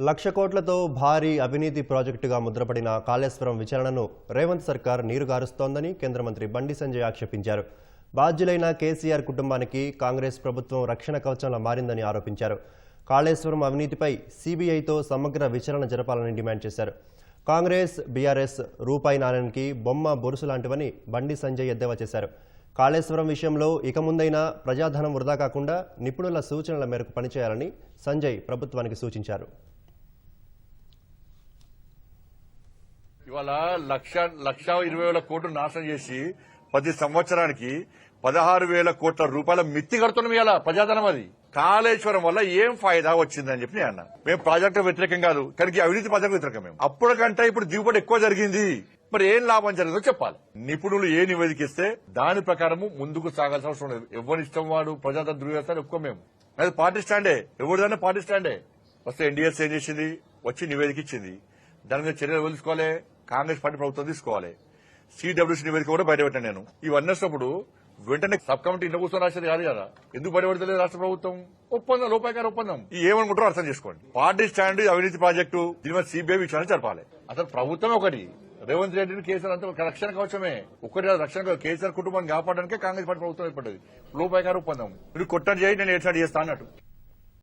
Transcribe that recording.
లక్ష కోట్లతో భారీ అవినీతి ప్రాజెక్టుగా ముద్రపడిన కాళేశ్వరం విచారణను రేవంత్ సర్కార్ నీరుగారుస్తోందని కేంద్ర మంత్రి బండి సంజయ్ ఆక్షేపించారు. బాధ్యులైన కేసీఆర్ కుటుంబానికి కాంగ్రెస్ ప్రభుత్వం రక్షణ కవచంలా మారిందని ఆరోపించారు. కాళేశ్వరం అవినీతిపై సీబీఐతో సమగ్ర విచారణ జరపాలని డిమాండ్ చేశారు. కాంగ్రెస్ బీఆర్ఎస్ రూపాయి నాణ్యానికి బొమ్మ బొరుసు లాంటివని బండి సంజయ్ ఎద్దేవా చేశారు. కాళేశ్వరం విషయంలో ఇక ముందైనా ప్రజాధనం వృధా కాకుండా నిపుణుల సూచనల మేరకు పనిచేయాలని సంజయ్ ప్రభుత్వానికి సూచించారు. ఇవాళ లక్ష లక్ష ఇరవై వేల కోట్లు నాశనం చేసి పది సంవత్సరానికి పదహారు వేల కోట్ల రూపాయల మిత్తి కడుతున్నాం ఇవాళ ప్రజాధనం అది. కాళేశ్వరం వల్ల ఏం ఫాయిదా వచ్చిందని చెప్పి నేను అన్నా. మేము ప్రాజెక్టు వ్యతిరేకం కాదు కానీ అవినీతి ప్రాజెక్టు వ్యతిరేకం మేము. అప్పటికంటే ఇప్పుడు దిగుబడి ఎక్కువ జరిగింది. మరి ఏం లాభం జరిగిందో చెప్పాలి. నిపుణులు ఏ నివేదిక ఇస్తే దాని ప్రకారము ముందుకు సాగాల్సిన అవసరం లేదు. ఎవరి ఇష్టం వాడు ప్రజాతంత్ర ధృవీకరిస్తారు ఎక్కువ మేము. అది పార్టీ స్టాండే. ఎవరిదైనా పార్టీ స్టాండే. వస్తే ఎన్డీఎస్ ఏం చేసింది వచ్చి నివేదిక ఇచ్చింది. దాని మీద చర్యలు తెలుసుకోవాలి కాంగ్రెస్ పార్టీ ప్రభుత్వం తీసుకోవాలి. సిడబ్ల్యూసీ నివేదిక కూడా బయటపెట్టాను నేను. ఇవన్నీ వచ్చినప్పుడు వెంటనే సబ్ కమిటీ ఇంట్లో కూర్చొని రాసేది కాదు కదా. ఎందుకు బయటపడతలేదు రాష్ట్ర ప్రభుత్వం? ఒప్పందం లోపాయకార ఒప్పందం. ఈ ఏమనుకుంటారో అర్థం చేసుకోండి. పార్టీ స్టాండ్ అవినీతి ప్రాజెక్టు దీని మీద సిబిఐ విచారణ జరపాలి. అసలు ప్రభుత్వం ఒకటి. రేవంత్ రెడ్డిని కేసీఆర్ అంతా ఒక రక్షణ కవచమే. ఒకటి రక్షణ కేసీఆర్ కుటుంబాన్ని కాపాడడానికే కాంగ్రెస్ పార్టీ ప్రభుత్వం ఏర్పడ్డది లోపాయకార ఒప్పందం. మీరు కొట్టని చేయి నేను ఏర్పాటు చేస్తా అన్నట్టు.